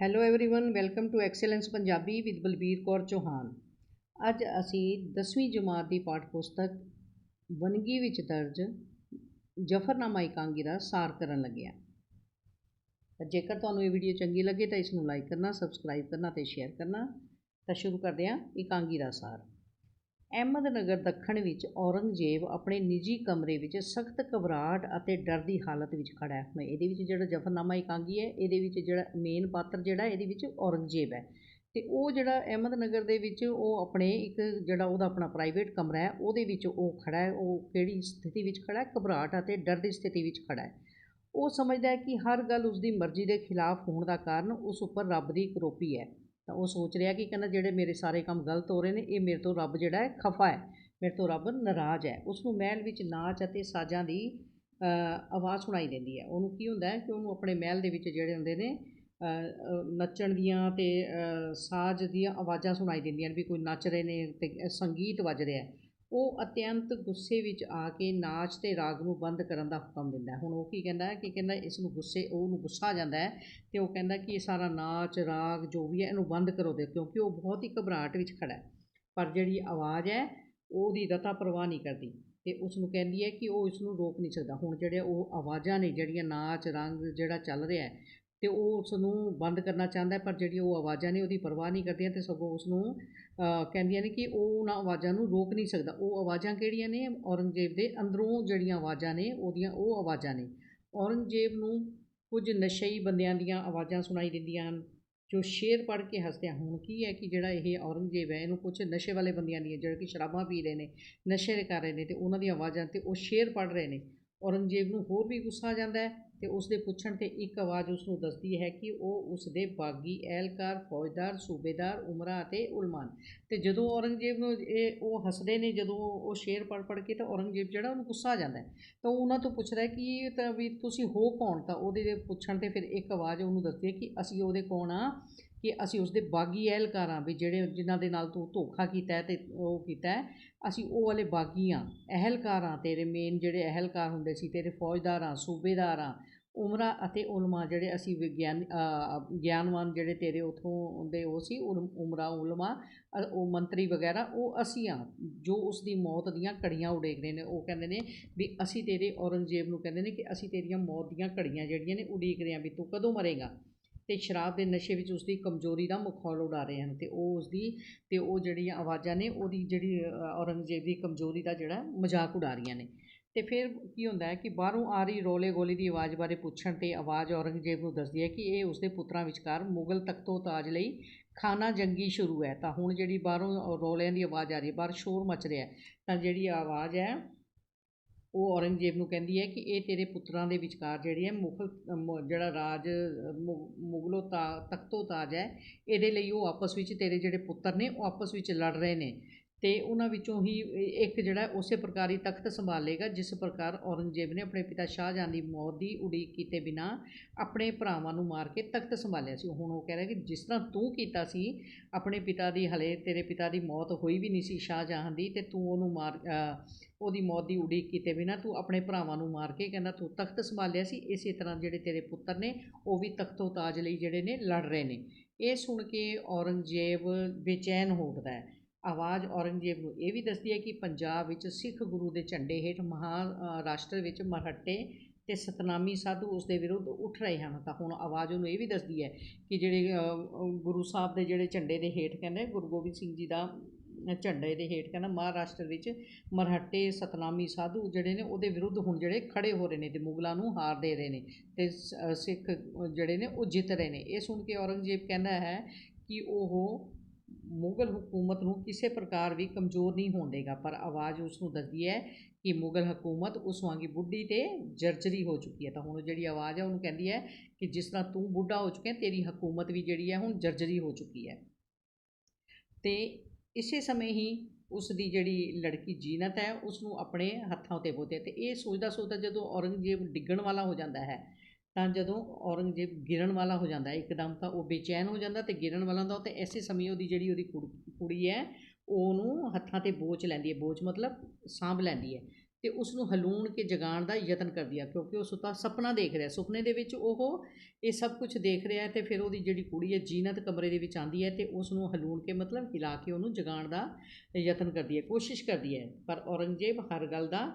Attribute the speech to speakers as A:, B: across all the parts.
A: hello everyone welcome to excellence Punjabi with Balbir Kaur Chauhan ਅੱਜ ਅਸੀਂ 10ਵੀਂ ਜਮਾਤ ਦੀ ਪਾਠ ਪੁਸਤਕ ਵਨਗੀ ਵਿੱਚ ਦਰਜ ਜਫਰਨਾਮਾ ਇਕਾਂਗੀ ਦਾ ਸਾਰ ਕਰਨ ਲੱਗੇ ਹਾਂ ਤਾਂ ਜੇਕਰ ਤੁਹਾਨੂੰ ਇਹ ਵੀਡੀਓ ਚੰਗੀ ਲੱਗੇ ਤਾਂ ਇਸ ਨੂੰ ਲਾਈਕ ਕਰਨਾ ਸਬਸਕ੍ਰਾਈਬ ਕਰਨਾ ਤੇ ਸ਼ੇਅਰ ਕਰਨਾ ਤਾਂ ਸ਼ੁਰੂ ਕਰਦੇ ਹਾਂ ਇਕਾਂਗੀ ਦਾ ਸਾਰ ਅਹਿਮਦਨਗਰ ਦੱਖਣ ਵਿੱਚ ਔਰੰਗਜ਼ੇਬ ਆਪਣੇ ਨਿੱਜੀ ਕਮਰੇ ਵਿੱਚ ਸਖਤ ਘਬਰਾਹਟ ਅਤੇ ਡਰ ਦੀ ਹਾਲਤ ਵਿੱਚ ਖੜ੍ਹਾ ਹੈ। ਇਹਦੇ ਵਿੱਚ ਜਿਹੜਾ ਜਫਰਨਾਮਾ ਇਕਾਂਗੀ ਹੈ, ਇਹਦੇ ਵਿੱਚ ਜਿਹੜਾ ਮੇਨ ਪਾਤਰ ਜਿਹੜਾ, ਇਹਦੇ ਵਿੱਚ ਔਰੰਗਜ਼ੇਬ ਹੈ। ਅਤੇ ਉਹ ਜਿਹੜਾ ਅਹਿਮਦਨਗਰ ਦੇ ਵਿੱਚ ਉਹ ਆਪਣੇ ਇੱਕ ਜਿਹੜਾ ਉਹਦਾ ਆਪਣਾ ਪ੍ਰਾਈਵੇਟ ਕਮਰਾ ਹੈ, ਉਹਦੇ ਵਿੱਚ ਉਹ ਖੜ੍ਹਾ ਹੈ। ਉਹ ਕਿਹੜੀ ਸਥਿਤੀ ਵਿੱਚ ਖੜ੍ਹਾ ਘਬਰਾਹਟ ਅਤੇ ਡਰ ਦੀ ਸਥਿਤੀ ਵਿੱਚ ਖੜ੍ਹਾ ਹੈ। ਉਹ ਸਮਝਦਾ ਹੈ ਕਿ ਹਰ ਗੱਲ ਉਸ ਦੀ ਮਰਜ਼ੀ ਦੇ ਖਿਲਾਫ ਹੋਣ ਦਾ ਕਾਰਨ ਉਸ ਉੱਪਰ ਰੱਬ ਦੀ ਕਰੋਪੀ ਹੈ। ਤਾਂ ਉਹ ਸੋਚ ਰਿਹਾ ਕਿ ਕਹਿੰਦਾ ਜਿਹੜੇ ਮੇਰੇ ਸਾਰੇ ਕੰਮ ਗਲਤ ਹੋ ਰਹੇ ਨੇ, ਇਹ ਮੇਰੇ ਤੋਂ ਰੱਬ ਜਿਹੜਾ ਹੈ ਖਫਾ ਹੈ, ਮੇਰੇ ਤੋਂ ਰੱਬ ਨਾਰਾਜ਼ ਹੈ। ਉਸ ਨੂੰ ਮਹਿਲ ਵਿੱਚ ਨਾਚ ਅਤੇ ਸਾਜ਼ਾਂ ਦੀ ਆਵਾਜ਼ ਸੁਣਾਈ ਦਿੰਦੀ ਹੈ। ਉਹਨੂੰ ਕੀ ਹੁੰਦਾ ਹੈ ਕਿ ਉਹਨੂੰ ਆਪਣੇ ਮਹਿਲ ਦੇ ਵਿੱਚ ਜਿਹੜੇ ਹੁੰਦੇ ਨੇ ਨੱਚਣ ਦੀਆਂ ਅਤੇ ਸਾਜ਼ ਦੀਆਂ ਆਵਾਜ਼ਾਂ ਸੁਣਾਈ ਦਿੰਦੀਆਂ ਨੇ ਵੀ ਕੋਈ ਨੱਚ ਰਹੇ ਨੇ ਅਤੇ ਸੰਗੀਤ ਵੱਜ ਰਿਹਾ ਉਹ ਅਤਿਅੰਤ ਗੁੱਸੇ ਵਿੱਚ ਆ ਕੇ ਨਾਚ ਤੇ ਰਾਗ ਨੂੰ ਬੰਦ ਕਰਨ ਦਾ ਹੁਕਮ ਦਿੰਦਾ ਹੁਣ ਉਹ ਕੀ ਕਹਿੰਦਾ ਹੈ ਕਿ ਕਹਿੰਦਾ ਇਸ ਨੂੰ ਗੁੱਸੇ, ਉਹਨੂੰ ਗੁੱਸਾ ਆ ਜਾਂਦਾ ਹੈ ਤੇ ਉਹ ਕਹਿੰਦਾ ਕਿ ਇਹ ਸਾਰਾ ਨਾਚ, ਰਾਗ ਜੋ ਵੀ ਹੈ ਇਹਨੂੰ ਬੰਦ ਕਰੋ ਦੇ, ਕਿਉਂਕਿ ਉਹ ਬਹੁਤ ਹੀ ਘਬਰਾਹਟ ਵਿੱਚ ਖੜਾ ਹੈ। ਪਰ ਜਿਹੜੀ ਆਵਾਜ਼ ਹੈ, ਉਹਦੀ ਰਤਾ ਪਰਵਾਹ ਨਹੀਂ ਕਰਦੀ ਤੇ ਉਸ ਨੂੰ ਕਹਿੰਦੀ ਹੈ ਕਿ ਉਹ ਇਸ ਨੂੰ ਰੋਕ ਨਹੀਂ ਸਕਦਾ। ਹੁਣ ਜਿਹੜੇ ਉਹ ਆਵਾਜ਼ਾਂ ਨੇ, ਜਿਹੜੀਆਂ ਨਾਚ, ਰੰਗ ਜਿਹੜਾ ਚੱਲ ਰਿਹਾ ਹੈ ਅਤੇ ਉਹ ਉਸ ਨੂੰ ਬੰਦ ਕਰਨਾ ਚਾਹੁੰਦਾ ਪਰ ਜਿਹੜੀ ਉਹ ਆਵਾਜ਼ਾਂ ਨੇ ਉਹਦੀ ਪਰਵਾਹ ਨਹੀਂ ਕਰਦੀਆਂ ਅਤੇ ਸਗੋਂ ਉਸ ਨੂੰ ਕਹਿੰਦੀਆਂ ਨੇ ਕਿ ਉਹ ਉਹਨਾਂ ਆਵਾਜ਼ਾਂ ਨੂੰ ਰੋਕ ਨਹੀਂ ਸਕਦਾ। ਉਹ ਆਵਾਜ਼ਾਂ ਕਿਹੜੀਆਂ ਨੇ? ਔਰੰਗਜ਼ੇਬ ਦੇ ਅੰਦਰੋਂ ਜਿਹੜੀਆਂ ਆਵਾਜ਼ਾਂ ਨੇ, ਉਹਦੀਆਂ ਉਹ ਆਵਾਜ਼ਾਂ ਨੇ। ਔਰੰਗਜ਼ੇਬ ਨੂੰ ਕੁਝ ਨਸ਼ਈ ਬੰਦਿਆਂ ਦੀਆਂ ਆਵਾਜ਼ਾਂ ਸੁਣਾਈ ਦਿੰਦੀਆਂ ਹਨ, ਜੋ ਸ਼ੇਰ ਪੜ੍ਹ ਕੇ ਹੱਸਦੇ ਹੁਣ। ਕੀ ਹੈ ਕਿ ਜਿਹੜਾ ਇਹ ਔਰੰਗਜ਼ੇਬ ਹੈ, ਇਹਨੂੰ ਕੁਝ ਨਸ਼ੇ ਵਾਲੇ ਬੰਦਿਆਂ ਦੀਆਂ, ਜਿਹੜੇ ਕਿ ਸ਼ਰਾਬਾਂ ਪੀ ਰਹੇ ਨੇ, ਨਸ਼ੇ ਕਰ ਰਹੇ ਨੇ ਤੇ ਉਹਨਾਂ ਦੀਆਂ ਆਵਾਜ਼ਾਂ ਤੇ ਉਹ ਸ਼ੇਰ ਪੜ੍ਹ ਰਹੇ ਨੇ। ਔਰੰਗਜ਼ੇਬ ਨੂੰ ਹੋਰ ਵੀ ਗੁੱਸਾ ਆ ਜਾਂਦਾ ਹੈ। ਤੇ ਉਸ ਦੇ ਪੁੱਛਣ ਤੇ ਇੱਕ ਆਵਾਜ਼ ਉਸ ਨੂੰ ਦੱਸਦੀ ਹੈ ਕਿ ਉਹ ਉਸ ਦੇ ਬਾਗੀ ਅਹਿਲਕਾਰ ਫੌਜਦਾਰ, ਸੂਬੇਦਾਰ, ਉਮਰਾ ਅਤੇ ਉਲਮਾਨ। ਤੇ ਜਦੋਂ ਔਰੰਗਜ਼ੇਬ ਨੂੰ ਇਹ ਉਹ ਹੱਸਦੇ ਨੇ, ਜਦੋਂ ਉਹ ਸ਼ੇਰ ਪੜ ਪੜ ਕੇ ਤਾਂ ਔਰੰਗਜ਼ੇਬ ਜਿਹੜਾ ਉਹਨੂੰ ਗੁੱਸਾ ਆ ਜਾਂਦਾ ਹੈ। ਤਾਂ ਉਹਨਾਂ ਤੋਂ ਪੁੱਛਦਾ ਕਿ ਤਾਂ ਵੀ ਤੁਸੀਂ ਹੋ ਕੌਣ? ਤਾਂ ਉਹਦੇ ਦੇ ਪੁੱਛਣ ਤੇ ਫਿਰ ਇੱਕ ਆਵਾਜ਼ ਉਹਨੂੰ ਦੱਸਦੀ ਹੈ ਕਿ ਅਸੀਂ ਉਹਦੇ ਕੌਣ ਆ ਕਿ ਅਸੀਂ ਉਸ ਦੇ ਬਾਗੀ, ਐਲਕਾਰਾਂ ਵੀ ਜਿਹੜੇ ਜਿਨ੍ਹਾਂ ਦੇ ਨਾਲ ਤੂੰ ਧੋਖਾ ਕੀਤਾ ਹੈ ਤੇ ਉਹ ਕੀਤਾ ਹੈ। ਅਸੀਂ ਉਹ ਵਾਲੇ ਬਾਗੀਆਂ ਅਹਿਲਕਾਰਾਂ ਤੇਰੇ ਮੇਨ ਜਿਹੜੇ ਅਹਿਲਕਾਰ ਹੁੰਦੇ ਸੀ, ਤੇਰੇ ਫੌਜਦਾਰਾਂ ਸੂਬੇਦਾਰਾਂ ਉਮਰਾ ਅਤੇ ਉਲਮਾ ਜਿਹੜੇ ਅਸੀਂ ਵਿਗਿਆਨ ਗਿਆਨਵਾਨ ਜਿਹੜੇ ਤੇਰੇ ਉਥੋਂ ਦੇ ਉਹ ਸੀ ਉਮਰਾ, ਉਲਮਾ ਉਹ ਮੰਤਰੀ ਵਗੈਰਾ, ਉਹ ਅਸੀਂ ਆ ਜੋ ਉਸ ਦੀ ਮੌਤ ਦੀਆਂ ਘੜੀਆਂ ਉਡੇਕ ਰਹੇ ਨੇ, ਉਹ ਕਹਿੰਦੇ ਨੇ ਵੀ ਅਸੀਂ ਤੇਰੇ ਔਰੰਗਜ਼ੇਬ ਨੂੰ ਕਹਿੰਦੇ ਨੇ ਕਿ ਅਸੀਂ ਤੇਰੀਆਂ ਮੌਤ ਦੀਆਂ ਘੜੀਆਂ ਜਿਹੜੀਆਂ ਨੇ ਉਡੀਕ ਰਹੇ ਹਾਂ ਵੀ ਤੂੰ ਕਦੋਂ ਮਰੇਗਾ। ਤੇ ਸ਼ਰਾਬ ਦੇ ਨਸ਼ੇ ਵਿੱਚ ਉਸ ਦੀ ਕਮਜ਼ੋਰੀ ਦਾ ਮਖੌਲ ਉਡਾ ਰਹੇ ਹਨ ਤੇ ਉਹ ਉਸ ਦੀ ਤੇ ਉਹ ਜਿਹੜੀਆਂ ਆਵਾਜ਼ਾਂ ਨੇ, ਉਹਦੀ ਜਿਹੜੀ ਔਰੰਗਜ਼ੇਬ ਦੀ ਕਮਜ਼ੋਰੀ ਦਾ ਜਿਹੜਾ ਮਜ਼ਾਕ ਉਡਾ ਰਹੀਆਂ ਨੇ। ਅਤੇ ਫਿਰ ਕੀ ਹੁੰਦਾ ਹੈ ਕਿ ਬਾਹਰੋਂ ਆ ਰਹੀ ਰੌਲੇ ਗੋਲੀ ਦੀ ਆਵਾਜ਼ ਬਾਰੇ ਪੁੱਛਣ ਤੇ ਆਵਾਜ਼ ਔਰੰਗਜ਼ੇਬ ਨੂੰ ਦੱਸਦੀ ਹੈ ਕਿ ਇਹ ਉਸਦੇ ਪੁੱਤਰਾਂ ਵਿਚਕਾਰ ਮੁਗਲ ਤਖਤੋ ਤਾਜ ਲਈ ਖਾਨਾ ਜੰਗੀ ਸ਼ੁਰੂ ਹੈ। ਤਾਂ ਹੁਣ ਜਿਹੜੀ ਬਾਹਰੋਂ ਰੌਲਿਆਂ ਦੀ ਆਵਾਜ਼ ਆ ਰਹੀ ਹੈ, ਬਾਹਰ ਸ਼ੋਰ ਮਚ ਰਿਹਾ ਤਾਂ ਜਿਹੜੀ ਆਵਾਜ਼ ਹੈ, ਉਹ ਔਰੰਗਜ਼ੇਬ ਨੂੰ ਕਹਿੰਦੀ ਹੈ ਕਿ ਇਹ ਤੇਰੇ ਪੁੱਤਰਾਂ ਦੇ ਵਿਚਕਾਰ ਜਿਹੜੀ ਹੈ ਮੁਗਲ ਜਿਹੜਾ ਰਾਜ ਮੁਗਲੋ ਤਾ ਤਖਤੋ ਤਾਜ ਹੈ, ਇਹਦੇ ਲਈ ਉਹ ਆਪਸ ਵਿੱਚ ਤੇਰੇ ਜਿਹੜੇ ਪੁੱਤਰ ਨੇ, ਉਹ ਆਪਸ ਵਿੱਚ ਲੜ ਰਹੇ ਨੇ। ਅਤੇ ਉਹਨਾਂ ਵਿੱਚੋਂ ਹੀ ਇੱਕ ਜਿਹੜਾ ਉਸੇ ਪ੍ਰਕਾਰ ਹੀ ਤਖਤ ਸੰਭਾਲੇਗਾ, ਜਿਸ ਪ੍ਰਕਾਰ ਔਰੰਗਜ਼ੇਬ ਨੇ ਆਪਣੇ ਪਿਤਾ ਸ਼ਾਹਜਹਾਂ ਦੀ ਮੌਤ ਦੀ ਉਡੀਕ ਕੀਤੇ ਬਿਨਾਂ ਆਪਣੇ ਭਰਾਵਾਂ ਨੂੰ ਮਾਰ ਕੇ ਤਖਤ ਸੰਭਾਲਿਆ ਸੀ। ਹੁਣ ਉਹ ਕਹਿ ਰਿਹਾ ਕਿ ਜਿਸ ਤਰ੍ਹਾਂ ਤੂੰ ਕੀਤਾ ਸੀ, ਆਪਣੇ ਪਿਤਾ ਦੀ ਹਲੇ ਤੇਰੇ ਪਿਤਾ ਦੀ ਮੌਤ ਹੋਈ ਵੀ ਨਹੀਂ ਸੀ ਸ਼ਾਹਜਹਾਂ ਦੀ, ਤੇ ਤੂੰ ਉਹਨੂੰ ਮਾਰ ਉਹਦੀ ਮੌਤ ਦੀ ਉਡੀਕ ਕੀਤੇ ਬਿਨਾਂ ਤੂੰ ਆਪਣੇ ਭਰਾਵਾਂ ਨੂੰ ਮਾਰ ਕੇ ਕਹਿੰਦਾ ਤੂੰ ਤਖਤ ਸੰਭਾਲਿਆ ਸੀ। ਇਸੇ ਤਰ੍ਹਾਂ ਜਿਹੜੇ ਤੇਰੇ ਪੁੱਤਰ ਨੇ, ਉਹ ਵੀ ਤਖਤੋ ਤਾਜ ਲਈ ਜਿਹੜੇ ਨੇ ਲੜ ਰਹੇ ਨੇ। ਇਹ ਸੁਣ ਕੇ ਔਰੰਗਜ਼ੇਬ ਬੇਚੈਨ ਹੋ ਉੱਠਦਾ ਹੈ। ਆਵਾਜ਼ ਔਰੰਗਜ਼ੇਬ ਨੂੰ ਇਹ ਵੀ ਦੱਸਦੀ ਹੈ ਕਿ ਪੰਜਾਬ ਵਿੱਚ ਸਿੱਖ ਗੁਰੂ ਦੇ ਝੰਡੇ ਹੇਠ ਮਹਾਰਾਸ਼ਟਰ ਵਿੱਚ ਮਰਹੱਟੇ ਤੇ ਸਤਨਾਮੀ ਸਾਧੂ ਉਸ ਦੇ ਵਿਰੁੱਧ ਉੱਠ ਰਹੇ ਹਨ। ਤਾਂ ਹੁਣ ਆਵਾਜ਼ ਉਹਨੂੰ ਇਹ ਵੀ ਦੱਸਦੀ ਹੈ ਕਿ ਜਿਹੜੇ ਗੁਰੂ ਸਾਹਿਬ ਦੇ ਜਿਹੜੇ ਝੰਡੇ ਦੇ ਹੇਠ ਕਹਿੰਦੇ, ਗੁਰੂ ਗੋਬਿੰਦ ਸਿੰਘ ਜੀ ਦਾ ਝੰਡੇ ਦੇ ਹੇਠ ਕਹਿੰਦਾ ਮਹਾਰਾਸ਼ਟਰ ਵਿੱਚ ਮਰਹੱਟੇ ਸਤਨਾਮੀ ਸਾਧੂ ਜਿਹੜੇ ਨੇ ਉਹਦੇ ਵਿਰੁੱਧ ਹੁਣ ਜਿਹੜੇ ਖੜੇ ਹੋ ਰਹੇ ਨੇ ਤੇ ਮੁਗਲਾਂ ਨੂੰ ਹਾਰ ਦੇ ਰਹੇ ਨੇ ਤੇ ਸਿੱਖ ਜਿਹੜੇ ਨੇ ਉਹ ਜਿੱਤ ਰਹੇ ਨੇ। ਇਹ ਸੁਣ ਕੇ ਔਰੰਗਜ਼ੇਬ ਕਹਿੰਦਾ ਹੈ ਕਿ ਉਹ ਮੁਗਲ ਹਕੂਮਤ ਨੂੰ ਕਿਸੇ ਪ੍ਰਕਾਰ ਵੀ ਕਮਜ਼ੋਰ ਨਹੀਂ ਹੋਣ ਦੇਗਾ, ਪਰ ਆਵਾਜ਼ ਉਸ ਨੂੰ ਦੱਸਦੀ ਹੈ ਕਿ ਮੁਗਲ ਹਕੂਮਤ ਉਸ ਵਾਂਗੀ ਬੁੱਢੀ ਤੇ ਜਰਜਰੀ ਹੋ ਚੁੱਕੀ ਹੈ। ਤਾਂ ਹੁਣ ਜਿਹੜੀ ਆਵਾਜ਼ ਹੈ, ਉਹਨੂੰ ਕਹਿੰਦੀ ਹੈ ਕਿ ਜਿਸ ਤਰ੍ਹਾਂ ਤੂੰ ਬੁੱਢਾ ਹੋ ਚੁੱਕਿਆ, ਤੇਰੀ ਹਕੂਮਤ ਵੀ ਜਿਹੜੀ ਹੈ ਹੁਣ ਜਰਜਰੀ ਹੋ ਚੁੱਕੀ ਹੈ। ਤੇ ਇਸੇ ਸਮੇਂ ਹੀ ਉਸ ਦੀ ਜਿਹੜੀ ਲੜਕੀ ਜੀਨਤ ਹੈ ਉਸ ਨੂੰ ਆਪਣੇ ਹੱਥਾਂ ਉਤੇ ਬੋਤੇ ਤੇ ਇਹ ਸੋਚਦਾ ਸੋਚਦਾ ਜਦੋਂ ਔਰੰਗਜ਼ੇਬ ਡਿੱਗਣ ਵਾਲਾ ਹੋ ਜਾਂਦਾ ਹੈ ਤਾਂ ਜਦੋਂ ਔਰੰਗਜ਼ੇਬ ਗਿਰਨ ਵਾਲਾ ਹੋ ਜਾਂਦਾ ਇੱਕਦਮ ਤਾਂ ਉਹ ਬੇਚੈਨ ਹੋ ਜਾਂਦਾ ਤੇ ਗਿਰਨ ਵਾਲਾ ਹੁੰਦਾ ਤੇ ਐਸੇ ਸਮੇਂ ਉਹਦੀ ਜਿਹੜੀ ਉਹਦੀ ਕੁੜੀ ਹੈ, ਉਹਨੂੰ ਹੱਥਾਂ ਤੇ ਬੋਝ ਲੈਂਦੀ ਹੈ ਬੋਝ ਮਤਲਬ ਸਾਂਭ ਲੈਂਦੀ ਹੈ ਤੇ ਉਸ ਨੂੰ ਹਲੂਣ ਕੇ ਜਗਾਉਣ ਦਾ ਯਤਨ ਕਰਦੀ ਹੈ ਕਿਉਂਕਿ ਉਹ ਸੁੱਤਾ ਸੁਪਨਾ ਦੇਖ ਰਿਹਾ, ਸੁਪਨੇ ਦੇ ਵਿੱਚ ਉਹ ਇਹ ਸਭ ਕੁਝ ਦੇਖ ਰਿਹਾ ਹੈ ਤੇ ਫਿਰ ਉਹਦੀ ਜਿਹੜੀ ਕੁੜੀ ਹੈ ਜੀਨਤ ਕਮਰੇ ਦੇ ਵਿੱਚ ਆਂਦੀ ਹੈ ਤੇ ਉਸ ਨੂੰ ਹਲੂਣ ਕੇ ਮਤਲਬ ਹਿਲਾ ਕੇ ਉਹਨੂੰ ਜਗਾਉਣ ਦਾ ਯਤਨ ਕਰਦੀ ਹੈ, ਕੋਸ਼ਿਸ਼ ਕਰਦੀ ਹੈ, ਪਰ ਔਰੰਗਜ਼ੇਬ ਹਰ ਗੱਲ ਦਾ